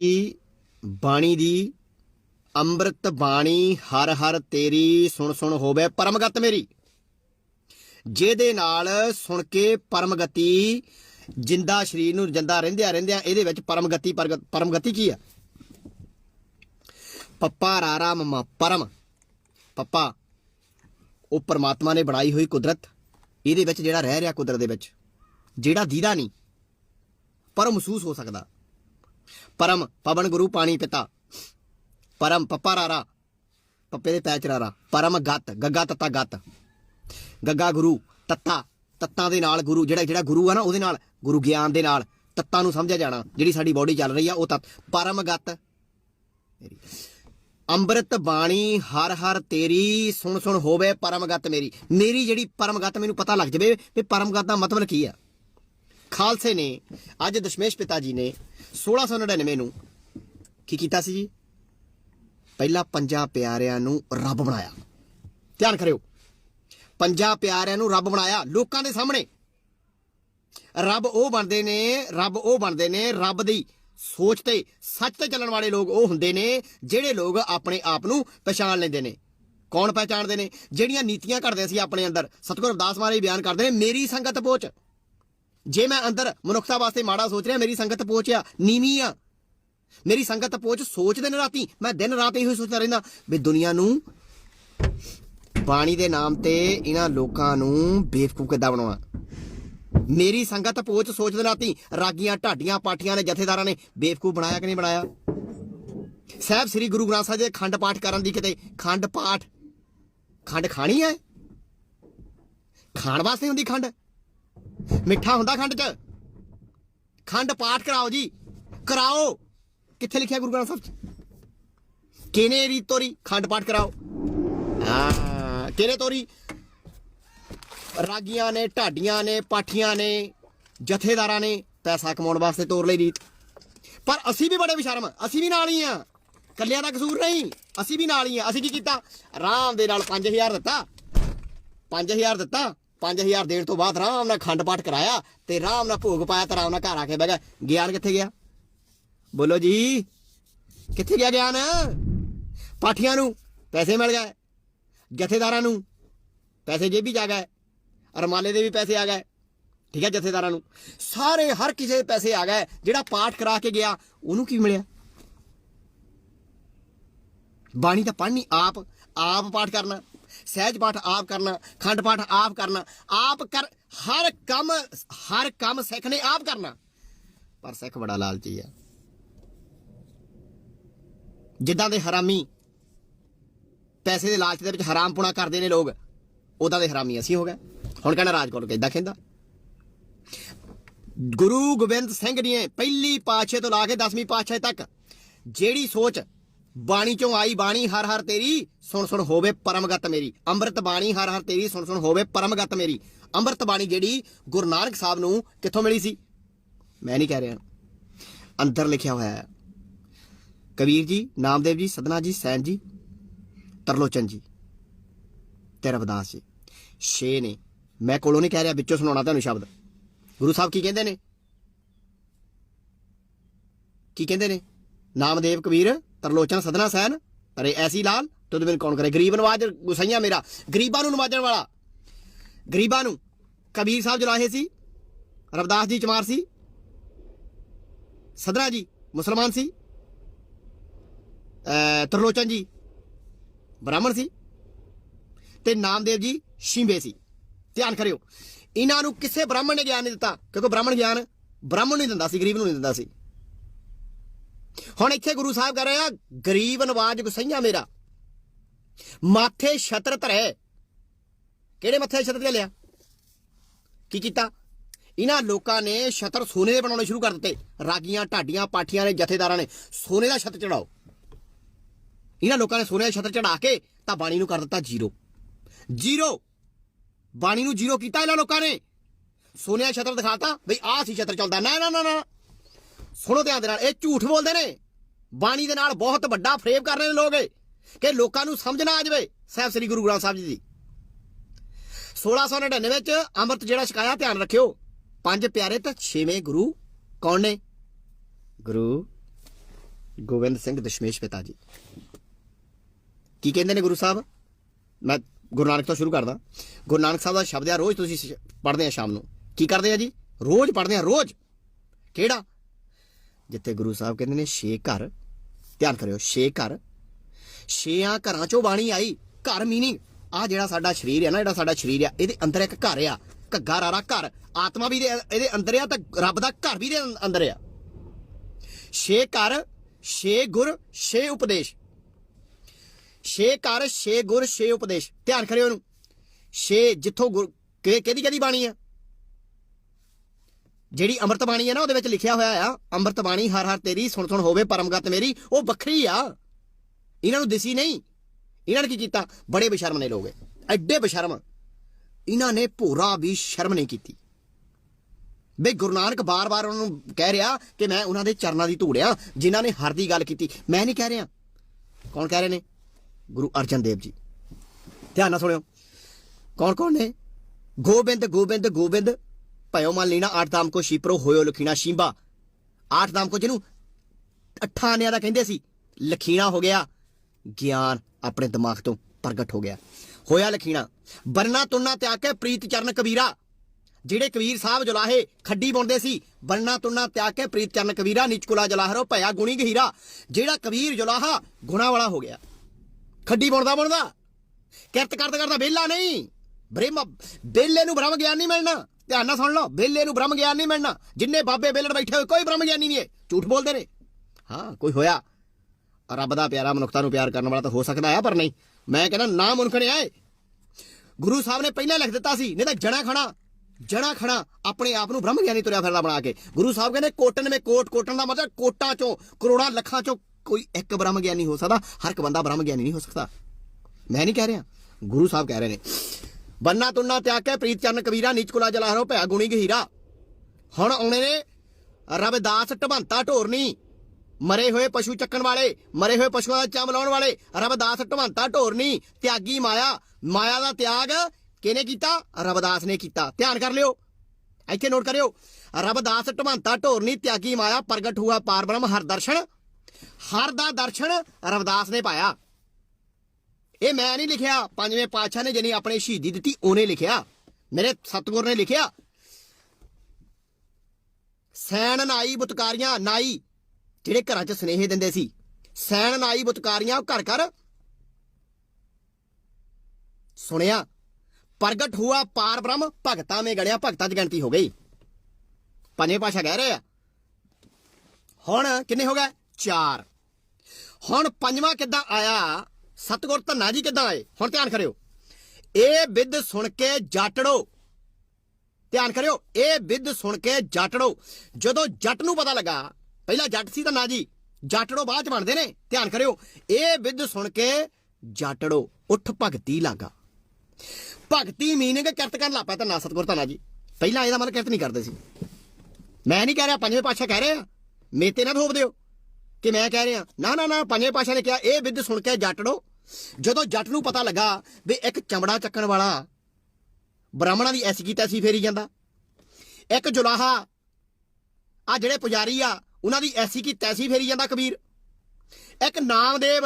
ਦੀ ਬਾਣੀ ਦੀ ਅੰਮ੍ਰਿਤ ਬਾਣੀ ਹਰ ਹਰ ਤੇਰੀ ਸੁਣ ਸੁਣ ਹੋਵੇ ਪਰਮਗਤ ਮੇਰੀ। ਜਿਹਦੇ ਨਾਲ ਸੁਣ ਕੇ ਪਰਮਗਤੀ ਜਿੰਦਾ ਸਰੀਰ ਨੂੰ ਜਿੰਦਾ ਰਹਿੰਦਿਆਂ ਰਹਿੰਦਿਆਂ ਇਹਦੇ ਵਿੱਚ ਪਰਮਗਤੀ ਪਰਗ- ਪਰਮਗਤੀ ਕੀ ਆ? ਪੱਪਾ ਰਾਰਾ ਮਮਾ ਪਰਮ। ਪੱਪਾ, ਉਹ ਪਰਮਾਤਮਾ ਨੇ ਬਣਾਈ ਹੋਈ ਕੁਦਰਤ, ਇਹਦੇ ਵਿੱਚ ਜਿਹੜਾ ਰਹਿ ਰਿਹਾ ਕੁਦਰਤ ਦੇ ਵਿੱਚ, ਜਿਹੜਾ ਦੀਦਾ ਨਹੀਂ, ਪਰ ਮਹਿਸੂਸ ਹੋ ਸਕਦਾ। ਪਰਮ ਪਵਨ ਗੁਰੂ ਪਾਣੀ ਪਿਤਾ। ਪਰਮ ਪੱਪਾ ਰਾਰਾ, ਪੱਪੇ ਦੇ ਪੈਚ ਰਾਰਾ ਪਰਮ ਗਤ, ਗੱਗਾ ਤੱਤਾ ਗਤ। ਗੱਗਾ ਗੁਰੂ, ਤੱਤਾ, ਤੱਤਾਂ ਦੇ ਨਾਲ ਗੁਰੂ, ਜਿਹੜਾ ਜਿਹੜਾ ਗੁਰੂ ਆ ਨਾ, ਉਹਦੇ ਨਾਲ, ਗੁਰੂ ਗਿਆਨ ਦੇ ਨਾਲ ਤੱਤਾਂ ਨੂੰ ਸਮਝਿਆ ਜਾਣਾ, ਜਿਹੜੀ ਸਾਡੀ ਬਾਡੀ ਚੱਲ ਰਹੀ ਆ, ਉਹ ਤੱਤ ਪਰਮਗਤ ਮੇਰੀ। ਅੰਮ੍ਰਿਤ ਬਾਣੀ, ਹਰ ਹਰ ਤੇਰੀ, ਸੁਣ ਸੁਣ ਹੋਵੇ ਪਰਮਗਤ ਮੇਰੀ। ਮੇਰੀ ਜਿਹੜੀ ਪਰਮਗਤ ਮੈਨੂੰ ਪਤਾ ਲੱਗ ਜਵੇ ਵੀ ਪਰਮਗਤ ਦਾ ਮਤਲਬ ਕੀ ਆ। ਖਾਲਸੇ ਨੇ, ਅੱਜ ਦਸ਼ਮੇਸ਼ ਪਿਤਾ ਜੀ ਨੇ 1699 ਨੂੰ ਕੀ ਕੀਤਾ ਸੀ ਜੀ? ਪਹਿਲਾ ਪੰਜਾਂ ਪਿਆਰਿਆਂ ਨੂੰ ਰੱਬ ਬਣਾਇਆ। ਧਿਆਨ ਕਰਿਓ। ਪੰਜਾਂ ਪਿਆਰਿਆਂ ਨੂੰ ਰੱਬ ਬਣਾਇਆ ਲੋਕਾਂ ਦੇ ਸਾਹਮਣੇ। ਰੱਬ ਉਹ ਬਣਦੇ ਨੇ, ਰੱਬ ਉਹ ਬਣਦੇ ਨੇ, ਰੱਬ ਦੀ ਸੋਚ ਤੇ ਸੱਚ ਤੇ ਚੱਲਣ ਵਾਲੇ ਲੋਕ ਉਹ ਹੁੰਦੇ ਨੇ, ਜਿਹੜੇ ਲੋਕ ਆਪਣੇ ਆਪ ਨੂੰ ਪਛਾਣ ਲੈਂਦੇ ਨੇ। ਕੌਣ ਪਹਿਚਾਣਦੇ ਨੇ? ਜਿਹੜੀਆਂ ਨੀਤੀਆਂ ਘੜਦੇ ਸੀ ਆਪਣੇ ਅੰਦਰ। ਸਤਿਗੁਰੂ ਅਰਦਾਸ ਮਹਾਰਾਜ ਬਿਆਨ ਕਰਦੇ ਨੇ, ਮੇਰੀ ਸੰਗਤ ਪਹੁੰਚ। ਜੇ ਮੈਂ ਅੰਦਰ ਮਨੁੱਖਤਾ ਵਾਸਤੇ ਮਾੜਾ ਸੋਚ ਰਿਹਾ, ਮੇਰੀ ਸੰਗਤ ਪਹੁੰਚਿਆ ਨੀਵੀਂ ਆ। ਮੇਰੀ ਸੰਗਤ ਪਹੁੰਚ ਸੋਚ ਦਿਨ ਰਾਤੀ। ਮੈਂ ਦਿਨ ਰਾਤ ਇਹੋ ਸੋਚਦਾ ਰਹਿੰਦਾ ਵੀ ਦੁਨੀਆ ਨੂੰ ਬਾਣੀ ਦੇ ਨਾਮ ਤੇ ਇਹਨਾਂ ਲੋਕਾਂ ਨੂੰ ਬੇਵਕੂਫ ਕਿੱਦਾਂ ਬਣਾਉਣਾ ਮੇਰੀ ਸੰਗਤ ਪਹੁੰਚ ਸੋਚ ਦਿਨ ਰਾਤੀ। ਰਾਗੀਆਂ, ਢਾਡੀਆਂ, ਪਾਠੀਆਂ ਨੇ, ਜਥੇਦਾਰਾਂ ਨੇ ਬੇਵਕੂਫ ਬਣਾਇਆ ਕਿ ਨਹੀਂ ਬਣਾਇਆ? ਸਾਹਿਬ ਸ੍ਰੀ ਗੁਰੂ ਗ੍ਰੰਥ ਸਾਹਿਬ ਦੇ ਖੰਡ ਪਾਠ ਕਰਨ ਦੀ ਕਿਤੇ ਖੰਡ ਪਾਠ, ਖੰਡ ਖਾਣੀ ਹੈ? ਖਾਣ ਵਾਸਤੇ ਹੁੰਦੀ ਖੰਡ? ਮਿੱਠਾ ਹੁੰਦਾ ਖੰਡ 'ਚ? ਖੰਡ ਪਾਠ ਕਰਾਓ ਜੀ। ਕਰਾਓ। ਕਿੱਥੇ ਲਿਖਿਆ ਗੁਰੂ ਗ੍ਰੰਥ ਸਾਹਿਬ 'ਚ? ਕਿਨੇ ਰੀ ਤੋਰੀ? ਖੰਡ ਪਾਠ ਕਰਾਓ। ਹਾਂ ਕਿਨੇ ਤੋਰੀ? ਰਾਗੀਆਂ ਨੇ, ਢਾਡੀਆਂ ਨੇ, ਪਾਠੀਆਂ ਨੇ, ਜਥੇਦਾਰਾਂ ਨੇ ਪੈਸਾ ਕਮਾਉਣ ਵਾਸਤੇ ਤੋਰ ਲਈ ਰੀਤ। ਪਰ ਅਸੀਂ ਵੀ ਬੜੇ ਬਿਸ਼ਰਮ ਅਸੀਂ ਵੀ ਨਾਲ ਹੀ ਆ। ਕੱਲਿਆਂ ਦਾ ਕਸੂਰ ਨਹੀਂ। ਅਸੀਂ ਵੀ ਨਾਲ ਹੀ ਆ। ਅਸੀਂ ਕੀ ਕੀਤਾ? ਆਰਾਮ ਦੇ ਨਾਲ 5000 ਦਿੱਤਾ। 5000 ਦਿੱਤਾ। 5000 ਦੇਣ ਤੋਂ ਬਾਅਦ ਆਰਾਮ ਨਾਲ ਖੰਡ ਪਾਠ ਕਰਾਇਆ ਤੇ ਆਰਾਮ ਨਾਲ ਭੋਗ ਪਾਇਆ ਤੇ ਆਰਾਮ ਨਾਲ ਘਰ ਆ ਕੇ ਬਹਿ ਗਿਆ। ਗਿਆਨ ਕਿੱਥੇ ਗਿਆ? ਬੋਲੋ ਜੀ, ਕਿੱਥੇ ਗਿਆ ਗਿਆਨ? ਪਾਠੀਆਂ ਨੂੰ ਪੈਸੇ ਮਿਲ ਗਏ, ਜਥੇਦਾਰਾਂ ਨੂੰ ਪੈਸੇ ਜੇਬੀ ਜਾ ਗਏ, ਰਮਾਲੇ ਦੇ ਵੀ ਪੈਸੇ ਆ ਗਏ, ਠੀਕ ਹੈ ਜਥੇਦਾਰਾਂ ਨੂੰ। ਸਾਰੇ, ਹਰ ਕਿਸੇ ਦੇ ਪੈਸੇ ਆ ਗਏ, ਜਿਹੜਾ ਪਾਠ ਕਰਾ ਕੇ ਗਿਆ, ਉਹਨੂੰ ਕੀ ਮਿਲਿਆ? ਬਾਣੀ ਤਾਂ ਪੜ੍ਹਨੀ, ਆਪ ਆਪ ਪਾਠ ਕਰਨਾ। ਸਹਿਜ ਪਾਠ ਆਪ ਕਰਨਾ, ਖੰਡ ਪਾਠ ਆਪ ਕਰਨਾ, ਆਪ ਕਰ, ਹਰ ਕੰਮ ਹਰ ਕੰਮ ਸਿੱਖ ਨੇ ਆਪ ਕਰਨਾ। ਪਰ ਸਿੱਖ ਬੜਾ ਲਾਲਚੀ ਆ। ਜਿੱਦਾਂ ਦੇ ਹਰਾਮੀ ਪੈਸੇ ਦੇ ਲਾਲਚ ਦੇ ਵਿੱਚ ਹਰਾਮਪੁਣਾ ਕਰਦੇ ਨੇ ਲੋਕ ਉਦਾਂ ਦੇ ਹਰਾਮੀ ਅਸੀਂ ਹੋ ਗਏ। ਹੁਣ ਕਹਿੰਦਾ ਰਾਜਕੋਟ ਕਿੱਦਾਂ ਕਹਿੰਦਾ। ਗੁਰੂ ਗੋਬਿੰਦ ਸਿੰਘ ਜੀ ਨੇ ਪਹਿਲੀ ਪਾਤਸ਼ਾਹ ਤੋਂ ਲਾ ਕੇ 10ਵੀਂ ਪਾਤਸ਼ਾਹ ਤੱਕ, ਜਿਹੜੀ ਸੋਚ ਬਾਣੀ ਚੋਂ ਆਈ ਬਾਣੀ, ਹਰ ਹਰ ਤੇਰੀ, ਸੁਣ ਸੁਣ ਹੋਵੇ ਪਰਮਗਤ ਮੇਰੀ। ਅੰਮ੍ਰਿਤ ਬਾਣੀ, ਹਰ ਹਰ ਤੇਰੀ, ਸੁਣ ਸੁਣ ਹੋਵੇ ਪਰਮਗਤ ਮੇਰੀ। ਅੰਮ੍ਰਿਤ ਬਾਣੀ ਜਿਹੜੀ ਗੁਰੂ ਨਾਨਕ ਸਾਹਿਬ ਨੂੰ ਕਿੱਥੋਂ ਮਿਲੀ ਸੀ? ਮੈਂ ਨਹੀਂ ਕਹਿ ਰਿਹਾ। ਅੰਦਰ ਲਿਖਿਆ ਹੋਇਆ ਹੈ। ਕਬੀਰ ਜੀ, ਨਾਮਦੇਵ ਜੀ ਸਦਨਾ ਜੀ, ਸੈਨ ਜੀ, ਤਰਲੋਚਨ ਜੀ, ਤੇ ਰਵਦਾਸ ਜੀ। ਛੇ ਨੇ। ਮੈਂ ਕੋਲੋਂ ਨਹੀਂ ਕਹਿ ਰਿਹਾ, ਵਿੱਚੋਂ ਸੁਣਾਉਣਾ ਤੁਹਾਨੂੰ ਸ਼ਬਦ। ਗੁਰੂ ਸਾਹਿਬ ਕੀ ਕਹਿੰਦੇ ਨੇ? ਕੀ ਕਹਿੰਦੇ ਨੇ? ਨਾਮਦੇਵ ਕਬੀਰ, ਤਰਲੋਚਨ ਸਦਨਾ ਸੈਨ, ਅਰੇ ਐਸੀ ਲਾਲ ਤੁਧ ਬਿਨ ਕੌਣ ਕਰੇ? ਗਰੀਬ ਨਵਾਜ ਗੁਸਈਆ ਮੇਰਾ। ਗਰੀਬਾਂ ਨੂੰ ਨਵਾਜਣ ਵਾਲਾ। ਗਰੀਬਾਂ ਨੂੰ। ਕਬੀਰ ਸਾਹਿਬ ਜਲਾਹੇ ਸੀ, ਰਵਦਾਸ ਜੀ ਚਮਾਰ ਸੀ, ਸਦਨਾ ਜੀ ਮੁਸਲਮਾਨ ਸੀ ਤਰਲੋਚਨ ਜੀ ਬ੍ਰਾਹਮਣ ਸੀ, ਤੇ ਨਾਮਦੇਵ ਜੀ ਸ਼ਿੰਬੇ ਸੀ। ਧਿਆਨ ਕਰਿਓ। ਇਹਨਾਂ ਨੂੰ ਕਿਸੇ ਬ੍ਰਾਹਮਣ ਨੇ ਗਿਆਨ ਨਹੀਂ ਦਿੱਤਾ, ਕਿਉਂਕਿ ਬ੍ਰਾਹਮਣ ਗਿਆਨ ਬ੍ਰਾਹਮਣ ਨੂੰ ਨਹੀਂ ਦਿੰਦਾ ਸੀ, ਗਰੀਬ ਨੂੰ ਨਹੀਂ ਦਿੰਦਾ ਸੀ। ਹੁਣ ਇੱਥੇ ਗੁਰੂ ਸਾਹਿਬ ਕਰ ਰਹੇ ਆ, ਗਰੀਬ ਨਵਾਜ ਗੁਸਈਆ ਮੇਰਾ। ਮਾਥੇ ਛਤਰ ਧਰੇ। ਕਿਹੜੇ ਮੱਥੇ ਛਤਰ ਤੇ ਲਿਆ? ਕੀ ਕੀਤਾ? ਇਹਨਾਂ ਲੋਕਾਂ ਨੇ ਛਤਰ ਸੋਨੇ ਦੇ ਬਣਾਉਣੇ ਸ਼ੁਰੂ ਕਰ ਦਿੱਤੇ। ਰਾਗੀਆਂ, ਢਾਡੀਆਂ, ਪਾਠੀਆਂ ਨੇ, ਜਥੇਦਾਰਾਂ ਨੇ। ਸੋਨੇ ਦਾ ਛਤਰ ਚੜਾਓ। ਇਹਨਾਂ ਲੋਕਾਂ ਨੇ ਸੋਨੇ ਦਾ ਛਤਰ ਚੜਾ ਕੇ ਤਾਂ ਬਾਣੀ ਨੂੰ ਕਰ ਦਿੱਤਾ ਜ਼ੀਰੋ। ਜ਼ੀਰੋ। ਬਾਣੀ ਨੂੰ ਜ਼ੀਰੋ ਕੀਤਾ ਇਹਨਾਂ ਲੋਕਾਂ ਨੇ। ਸੋਨੇ ਦਾ ਛਤਰ ਦਿਖਾਤਾ, ਬਈ ਆਹ ਸੀ ਛਤਰ ਚੱਲਦਾ। ਨਾ ਨਾ ਨਾ ਨਾ। ਸੁਣੋ ਧਿਆਨ ਦੇ ਨਾਲ, ਇਹ ਝੂਠ ਬੋਲਦੇ ਨੇ। ਬਾਣੀ ਦੇ ਨਾਲ ਬਹੁਤ ਵੱਡਾ ਫਰੇਬ ਕਰ ਰਹੇ ਨੇ ਲੋਕ ਇਹ, ਕਿ ਲੋਕਾਂ ਨੂੰ ਸਮਝ ਨਾ ਆ ਜਾਵੇ, ਸਾਹਿਬ ਸ੍ਰੀ ਗੁਰੂ ਗ੍ਰੰਥ ਸਾਹਿਬ ਜੀ ਦੀ। 1699 ਵਿੱਚ ਅੰਮ੍ਰਿਤ ਜਿਹੜਾ ਛਕਾਇਆ, ਧਿਆਨ ਰੱਖਿਓ। ਪੰਜ ਪਿਆਰੇ ਤੇ ਛੇਵੇਂ ਗੁਰੂ ਕੌਣ ਨੇ? ਗੁਰੂ ਗੋਬਿੰਦ ਸਿੰਘ ਦਸ਼ਮੇਸ਼ ਪਿਤਾ ਜੀ। ਕੀ ਕਹਿੰਦੇ ਨੇ ਗੁਰੂ ਸਾਹਿਬ? ਮੈਂ ਗੁਰੂ ਨਾਨਕ ਤੋਂ ਸ਼ੁਰੂ ਕਰਦਾ। ਗੁਰੂ ਨਾਨਕ ਸਾਹਿਬ ਦਾ ਸ਼ਬਦ ਆ, ਰੋਜ਼ ਤੁਸੀਂ ਪੜ੍ਹਦੇ ਆ ਸ਼ਾਮ ਨੂੰ। ਕੀ ਕਰਦੇ ਆ ਜੀ? ਰੋਜ਼ ਪੜ੍ਹਦੇ ਆ, ਰੋਜ਼। ਕਿਹੜਾ? ਜਿੱਥੇ ਗੁਰੂ ਸਾਹਿਬ ਕਹਿੰਦੇ ਨੇ, ਛੇ ਘਰ, ਧਿਆਨ ਕਰਿਓ, ਛੇ ਘਰ, ਛੇਆਂ ਘਰਾਂ ਚੋਂ ਬਾਣੀ ਆਈ, ਘਰ ਮੀਨਿੰਗ ਆ ਜਿਹੜਾ ਸਾਡਾ ਸਰੀਰ ਹੈ ਨਾ, ਜਿਹੜਾ ਸਾਡਾ ਸਰੀਰ ਆ, ਇਹਦੇ ਅੰਦਰ ਇੱਕ ਘਰ ਆ, ਘੱਗਾ ਰਾਰਾ ਘਰ, ਆਤਮਾ ਵੀ ਇਹਦੇ ਇਹਦੇ ਅੰਦਰ ਆ ਤੇ ਰੱਬ ਦਾ ਘਰ ਵੀ ਇਹਦੇ ਅੰਦਰ ਆ। ਛੇ ਘਰ, ਛੇ ਗੁਰ, ਛੇ ਉਪਦੇਸ਼। ਛੇ ਘਰ, ਛੇ ਗੁਰ, ਛੇ ਉਪਦੇਸ਼। ਧਿਆਨ ਕਰਿਓ ਇਹਨੂੰ। ਛੇ ਜਿੱਥੋਂ ਗੁਰ, ਕਿ- ਕਿਹਦੀ ਕਿਹਦੀ ਬਾਣੀ ਆ? ਜਿਹੜੀ ਅੰਮ੍ਰਿਤ ਬਾਣੀ ਹੈ ਨਾ, ਉਹਦੇ ਵਿੱਚ ਲਿਖਿਆ ਹੋਇਆ ਆ, ਅੰਮ੍ਰਿਤ ਬਾਣੀ ਹਰ ਹਰ ਤੇਰੀ, ਸੁਣ ਸੁਣ ਹੋਵੇ ਪਰਮਗਤ ਮੇਰੀ, ਉਹ ਵੱਖਰੀ ਆ। ਇਹਨਾਂ ਨੂੰ ਦਿਸੀ ਨਹੀਂ। ਇਹਨਾਂ ਨੇ ਕੀ ਕੀਤਾ? ਬੜੇ ਬੇਸ਼ਰਮ ਨੇ ਲੋਕ ਐਡੇ ਬੇਸ਼ਰਮ। ਇਹਨਾਂ ਨੇ ਭੋਰਾ ਵੀ ਸ਼ਰਮ ਨਹੀਂ ਕੀਤੀ। ਬਈ ਗੁਰੂ ਨਾਨਕ ਬਾਰ-ਬਾਰ ਉਹਨਾਂ ਨੂੰ ਕਹਿ ਰਿਹਾ ਕਿ ਮੈਂ ਉਹਨਾਂ ਦੇ ਚਰਨਾਂ ਦੀ ਧੂੜਿਆ ਜਿਨ੍ਹਾਂ ਨੇ ਹਰ ਦੀ ਗੱਲ ਕੀਤੀ। ਮੈਂ ਨਹੀਂ ਕਹਿ ਰਿਹਾ। ਕੌਣ ਕਹਿ ਰਹੇ ਨੇ? ਗੁਰੂ ਅਰਜਨ ਦੇਵ ਜੀ। ਧਿਆਨ ਨਾਲ ਸੁਣਿਓ। ਕੌਣ ਕੌਣ ਨੇ? ਗੋਬਿੰਦ ਗੋਬਿੰਦ ਗੋਬਿੰਦ। ਭਇਓ ਮਨ ਲੀਣਾ ਆਠ ਦਾਮ ਕੋ ਸ਼ੀਪਰੋ ਹੋਇਓ ਲਖੀਣਾ ਸ਼ੀਂਬਾ। ਆਠ ਦਾਮ ਕੋ ਜਿਹਨੂੰ ਅੱਠਾਂ ਆਨਿਆਂ ਦਾ ਕਹਿੰਦੇ ਸੀ, ਲਖੀਣਾ ਹੋ ਗਿਆ, ਗਿਆਨ ਆਪਣੇ ਦਿਮਾਗ ਤੋਂ ਪ੍ਰਗਟ ਹੋ ਗਿਆ। ਹੋਇਆ ਲਖੀਣਾ। ਬਰਨਾ ਤੁਰਨਾ ਤਿਆਗ ਕੇ ਪ੍ਰੀਤ ਚਰਨ ਕਬੀਰਾ। ਜਿਹੜੇ ਕਬੀਰ ਸਾਹਿਬ ਜੁਲਾਹੇ ਖੱਡੀ ਬੁਣਦੇ ਸੀ ਬਰਨਾ ਤੁਰਨਾ ਤਿਆਗ ਕੇ ਪ੍ਰੀਤ ਚਰਨ ਕਬੀਰਾ ਨਿਚਕੁਲਾ ਜਲਾਹਰੋ ਭਇਆ ਗੁਣੀ ਗਹੀਰਾ। ਜਿਹੜਾ ਕਬੀਰ ਜੁਲਾਹਾ ਗੁਣਾ ਵਾਲਾ ਹੋ ਗਿਆ। ਖੱਡੀ ਬੁਣਦਾ ਬੁਣਦਾ। ਕਿਰਤ ਕਰਦਾ ਕਰਦਾ ਵਿਹਲਾ ਨਹੀਂ। ਬ੍ਰਹਮ ਬੇਲੇ ਨੂੰ ਬ੍ਰਹਮ ਗਿਆਨ ਨਹੀਂ ਮਿਲਣਾ। ਧਿਆਨ ਨਾਲ ਸੁਣ ਲਓ ਬੇਲੇ ਨੂੰ ਬ੍ਰਹਮ ਗਿਆਨ ਨਹੀਂ ਮਿਲਣਾ। ਜਿੰਨੇ ਬਾਬੇ ਬੇਲੜ ਬੈਠੇ ਹੋਏ, ਕੋਈ ਬ੍ਰਹਮ ਗਿਆਨੀ ਨਹੀਂ ਹੈ। ਝੂਠ ਬੋਲਦੇ ਨੇ। ਹਾਂ, ਕੋਈ ਹੋਇਆ? ਰੱਬ ਦਾ ਪਿਆਰਾ ਮਨੁੱਖਤਾ ਨੂੰ ਪਿਆਰ ਕਰਨ ਵਾਲਾ ਤਾਂ ਹੋ ਸਕਦਾ ਆ, ਪਰ ਨਹੀਂ। ਮੈਂ ਕਹਿੰਦਾ, ਨਾ ਮਨੁੱਖ ਆਏ। ਗੁਰੂ ਸਾਹਿਬ ਨੇ ਪਹਿਲਾਂ ਲਿਖ ਦਿੱਤਾ ਸੀ, ਨਹੀਂ ਤਾਂ ਜਣਾ ਖਣਾ ਜਣਾ ਖਣਾ, ਆਪਣੇ ਆਪ ਨੂੰ ਬ੍ਰਹਮ ਗਿਆਨੀ ਤੁਰਿਆ ਫਿਰਦਾ ਬਣਾ ਕੇ। ਗੁਰੂ ਸਾਹਿਬ ਕਹਿੰਦੇ, ਕੋਟਨ ਮੇ ਕੋਟ, ਕੋਟਨ ਦਾ ਮਤਲਬ ਕੋਟਾਂ ਚੋਂ, ਕਰੋੜਾਂ ਲੱਖਾਂ ਚੋਂ ਕੋਈ ਇੱਕ ਬ੍ਰਹਮ ਗਿਆਨੀ ਹੋ ਸਕਦਾ, ਹਰ ਇੱਕ ਬੰਦਾ ਬ੍ਰਹਮ ਗਿਆਨੀ ਨਹੀਂ ਹੋ ਸਕਦਾ। ਮੈਂ ਨਹੀਂ ਕਹਿ ਰਿਹਾ। ਗੁਰੂ ਸਾਹਿਬ ਕਹਿ ਰਹੇ ਨੇ ਬੰਨਾ ਤੁੰਨਾ ਤਿਆਗ ਕੇ ਪ੍ਰੀਤ ਚਰਨ ਕਬੀਰਾ, ਨੀਚ ਕੁਲਾ ਜਲਾਹਰੋ ਭੈ ਗੁਣੀ ਗਹੀਰਾ। ਹੁਣ ਆਉਣੇ ਨੇ ਰਵਿਦਾਸ ਢਵੰਤਾ ਢੋਰਨੀ, ਮਰੇ ਹੋਏ ਪਸ਼ੂ ਚੱਕਣ ਵਾਲੇ, ਮਰੇ ਹੋਏ ਪਸ਼ੂਆਂ ਦਾ ਚਮ ਲਾਉਣ ਵਾਲੇ ਰਵਿਦਾਸ ਢਵੰਤਾ ਢੋਰਨੀ, ਤਿਆਗੀ ਮਾਇਆ ਮਾਇਆ ਦਾ ਤਿਆਗ ਕਿਹਨੇ ਕੀਤਾ? ਰਵਿਦਾਸ ਨੇ ਕੀਤਾ। ਧਿਆਨ ਕਰ ਲਿਓ। ਇੱਥੇ ਨੋਟ ਕਰਿਓ। ਰਵਿਦਾਸ ਢਵੰਤਾ ਢੋਰਨੀ, ਤਿਆਗੀ ਮਾਇਆ, ਪ੍ਰਗਟ ਹੁਆ ਪਾਰਬ੍ਰਹਮ, ਹਰ ਦਰਸ਼ਨ, ਹਰ ਦਾ ਦਰਸ਼ਨ ਰਵਿਦਾਸ ਨੇ ਪਾਇਆ। ਇਹ ਮੈਂ ਨਹੀਂ ਲਿਖਿਆ। ਪੰਜਵੇਂ ਪਾਤਸ਼ਾਹ ਨੇ ਜਿਹਨੇ ਆਪਣੇ ਸ਼ਹੀਦੀ ਦਿੱਤੀ, ਉਹਨੇ ਲਿਖਿਆ। ਮੇਰੇ ਸਤਗੁਰ ਨੇ ਲਿਖਿਆ। ਸੈਣ ਨਾਈ ਬੁਤਕਾਰੀਆਂ ਨਾਈ, ਜਿਹੜੇ ਘਰਾਂ 'ਚ ਸਨੇਹ ਦਿੰਦੇ ਸੀ। ਸੈਣ ਨਾਈ ਬੁਤਕਾਰੀਆਂ, ਘਰ ਘਰ। ਸੁਣਿਆ, ਪ੍ਰਗਟ ਹੁਆ ਪਾਰ ਬ੍ਰਹਮ, ਭਗਤਾਂ ਮੇ ਗਣਿਆ ਭਗਤਾਂ 'ਚ ਗਿਣਤੀ ਹੋ ਗਈ। ਪੰਜਵੇਂ ਪਾਸ਼ਾ ਕਹਿ ਰਹੇ ਆ, ਹੁਣ ਕਿੰਨੇ ਹੋ ਗਏ? 4 ਹੁਣ ਪੰਜਵਾਂ ਕਿੱਦਾਂ ਆਇਆ? ਸਤਗੁਰ ਧੰਨਾ ਜੀ ਕਿੱਦਾਂ ਆਏ? ਹੁਣ ਧਿਆਨ ਕਰਿਓ। ਇਹ ਵਿਦ ਸੁਣ ਕੇ ਜਾਟੜੋ। ਧਿਆਨ ਕਰਿਓ, ਇਹ ਵਿਦ ਸੁਣ ਕੇ ਜਾਟੜੋ। ਜਦੋਂ ਜੱਟ ਨੂੰ ਪਤਾ ਲੱਗਾ, ਪਹਿਲਾਂ ਜੱਟ ਸੀ ਧੰਨਾ ਜੀ, ਜਾਟੜੋ ਬਾਅਦ ਚ ਬਣਦੇ ਨੇ। ਧਿਆਨ ਕਰਿਓ, ਇਹ ਵਿਦ ਸੁਣ ਕੇ ਜਾਟੜੋ, ਉੱਠ ਭਗਤੀ ਲਾਗਾ। ਭਗਤੀ ਮੀਨਿੰਗ ਕਿਰਤ ਕਰਨ ਲੱਪਾ ਧੰਨਾ, ਸਤਗੁਰ ਧੰਨਾ ਜੀ। ਪਹਿਲਾਂ ਇਹਦਾ ਮਤਲਬ ਕਿਰਤ ਨਹੀਂ ਕਰਦੇ ਸੀ। ਮੈਂ ਨਹੀਂ ਕਹਿ ਰਿਹਾ, ਪੰਜਵੇਂ ਪਾਤਸ਼ਾਹ ਕਹਿ ਰਿਹਾ ਆ। ਮੇਤੇ ਨਾ ਥੋਪ ਦਿਓ ਕਿ ਮੈਂ ਕਹਿ ਰਿਹਾ। ਨਾ ਨਾ ਨਾ, ਪੰਜਵੇਂ ਪਾਸ਼ਾ ਨੇ ਕਿਹਾ, ਇਹ ਵਿਦ ਸੁਣ ਕੇ ਜੱਟੜੋ ਜਦੋਂ ਜੱਟ ਨੂੰ ਪਤਾ ਲੱਗਾ ਵੀ ਇੱਕ ਚਮੜਾ ਚੱਕਣ ਵਾਲਾ ਬ੍ਰਾਹਮਣਾਂ ਦੀ ਐਸੀ ਕੀ ਤੈਸੀ ਫੇਰੀ ਜਾਂਦਾ। ਇੱਕ ਜੁਲਾਹਾ, ਆ ਜਿਹੜੇ ਪੁਜਾਰੀ ਆ, ਉਹਨਾਂ ਦੀ ਐਸੀ ਕੀ ਤੈਸੀ ਫੇਰੀ ਜਾਂਦਾ ਕਬੀਰ। ਇੱਕ ਨਾਮਦੇਵ,